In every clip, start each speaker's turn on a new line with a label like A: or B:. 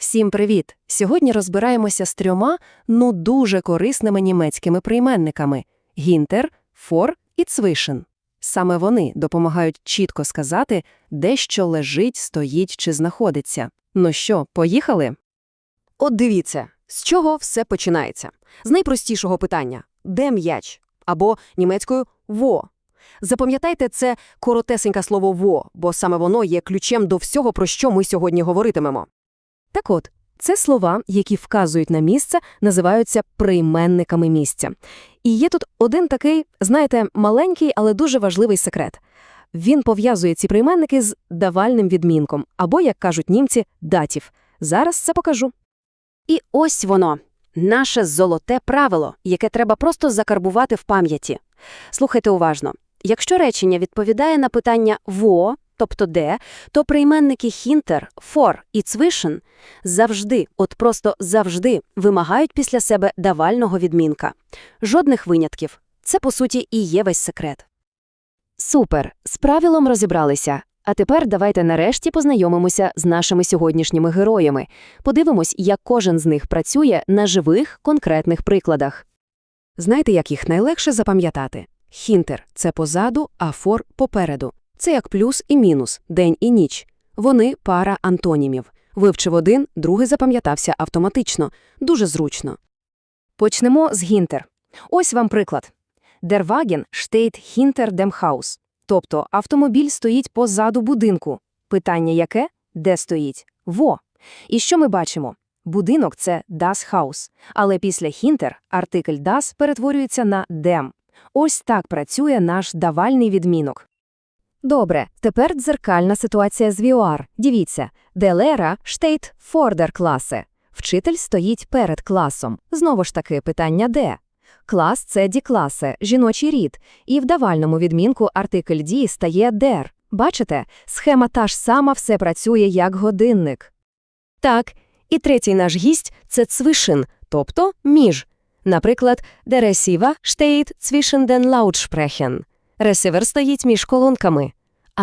A: Всім привіт! Сьогодні розбираємося з трьома, ну дуже корисними німецькими прийменниками – гінтер, фор і цвишен. Саме вони допомагають чітко сказати, де що лежить, стоїть чи знаходиться. Ну що, поїхали?
B: От дивіться, з чого все починається. З найпростішого питання – де м'яч? Або німецькою «во». Запам'ятайте це коротесеньке слово «во», бо саме воно є ключем до всього, про що ми сьогодні говоритимемо.
A: Так от, це слова, які вказують на місце, називаються прийменниками місця. І є тут один такий, знаєте, маленький, але дуже важливий секрет. Він пов'язує ці прийменники з давальним відмінком, або, як кажуть німці, датів. Зараз це покажу.
B: І ось воно – наше золоте правило, яке треба просто закарбувати в пам'яті. Слухайте уважно. Якщо речення відповідає на питання «во», тобто «де», то прийменники «хінтер», «фор» і «цвишен» завжди, от просто завжди, вимагають після себе давального відмінка. Жодних винятків. Це, по суті, і є весь секрет.
A: Супер! З правилом розібралися. А тепер давайте нарешті познайомимося з нашими сьогоднішніми героями. Подивимось, як кожен з них працює на живих, конкретних прикладах. Знаєте, як їх найлегше запам'ятати? Хінтер – це позаду, а фор – попереду. Це як плюс і мінус, день і ніч. Вони – пара антонімів. Вивчив один, другий запам'ятався автоматично. Дуже зручно. Почнемо з гінтер. Ось вам приклад. Steht hinter dem Haus. Тобто автомобіль стоїть позаду будинку. Питання яке? Де стоїть? Во. І що ми бачимо? Будинок – це das Haus, але після hinter артикль das перетворюється на dem. Ось так працює наш давальний відмінок. Добре, тепер дзеркальна ситуація з VR. Дивіться, де Лера steht vor der Klasse. Вчитель стоїть перед класом. Знову ж таки, питання де? Клас – це дікласе, жіночий рід, і в давальному відмінку артикль «ді» стає «der». Бачите, схема та ж сама, все працює як годинник. Так, і третій наш гість – це цвишин, тобто між. Наприклад, Receiver steht zwischen den Ресивер стоїть між колонками.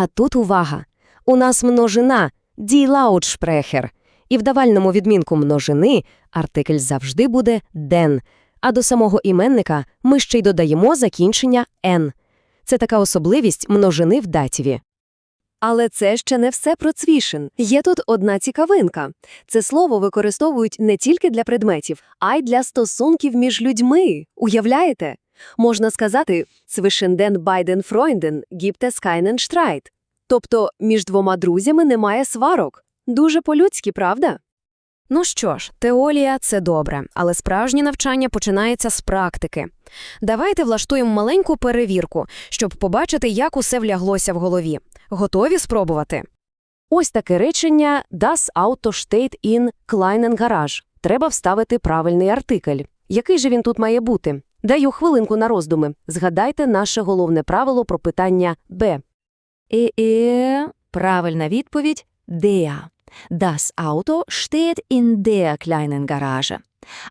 A: А тут увага! У нас множина – «die Lautsprecher». І в давальному відмінку множини артикль завжди буде «den», а до самого іменника ми ще й додаємо закінчення «n». Це така особливість множини в датіві. Але це ще не все про цвішин. Є тут одна цікавинка. Це слово використовують не тільки для предметів, а й для стосунків між людьми. Уявляєте? Можна сказати «Zwischen den beiden Freunden gibt es keinen Streit». Тобто між двома друзями немає сварок. Дуже по-людськи, правда? Ну що ж, теорія – це добре, але справжнє навчання починається з практики. Давайте влаштуємо маленьку перевірку, щоб побачити, як усе вляглося в голові. Готові спробувати? Ось таке речення «Das Auto steht in kleinen Garage». Треба вставити правильний артикль. Який же він тут має бути? Даю хвилинку на роздуми. Згадайте наше головне правило про питання «Б». Е-е, правильна відповідь – «Der». Das Auto steht in der kleinen Garage.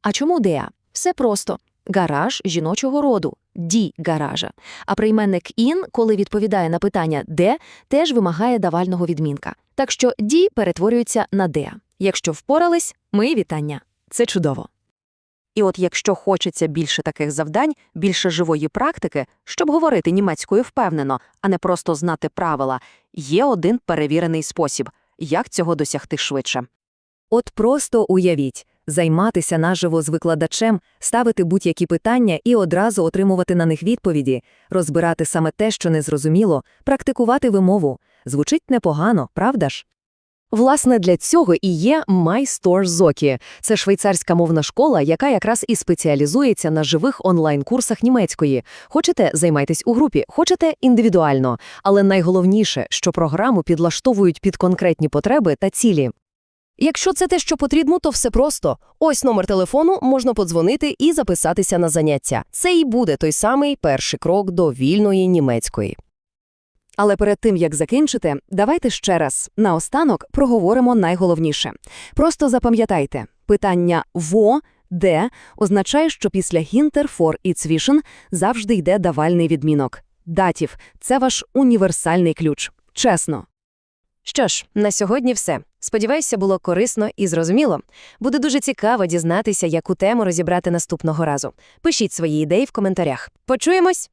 A: А чому der? Все просто. Гараж жіночого роду – ді гаража. А прийменник in, коли відповідає на питання де, теж вимагає давального відмінка. Так що ді перетворюється на де. Якщо впорались, мої вітання. Це чудово. І от якщо хочеться більше таких завдань, більше живої практики, щоб говорити німецькою впевнено, а не просто знати правила, є один перевірений спосіб – як цього досягти швидше. От просто уявіть, займатися наживо з викладачем, ставити будь-які питання і одразу отримувати на них відповіді, розбирати саме те, що незрозуміло, практикувати вимову. Звучить непогано, правда ж? Власне, для цього і є MyStoreZoki. Це швейцарська мовна школа, яка якраз і спеціалізується на живих онлайн-курсах німецької. Хочете, займайтесь у групі, хочете індивідуально. Але найголовніше, що програму підлаштовують під конкретні потреби та цілі. Якщо це те, що потрібно, то все просто. Ось номер телефону, можна подзвонити і записатися на заняття. Це і буде той самий перший крок до вільної німецької. Але перед тим, як закінчити, давайте ще раз наостанок проговоримо найголовніше. Просто запам'ятайте, питання «во», «де» означає, що після «гінтер», «фор» і «цвішен» завжди йде давальний відмінок. Датів – це ваш універсальний ключ. Чесно. Що ж, на сьогодні все. Сподіваюся, було корисно і зрозуміло. Буде дуже цікаво дізнатися, яку тему розібрати наступного разу. Пишіть свої ідеї в коментарях. Почуємось!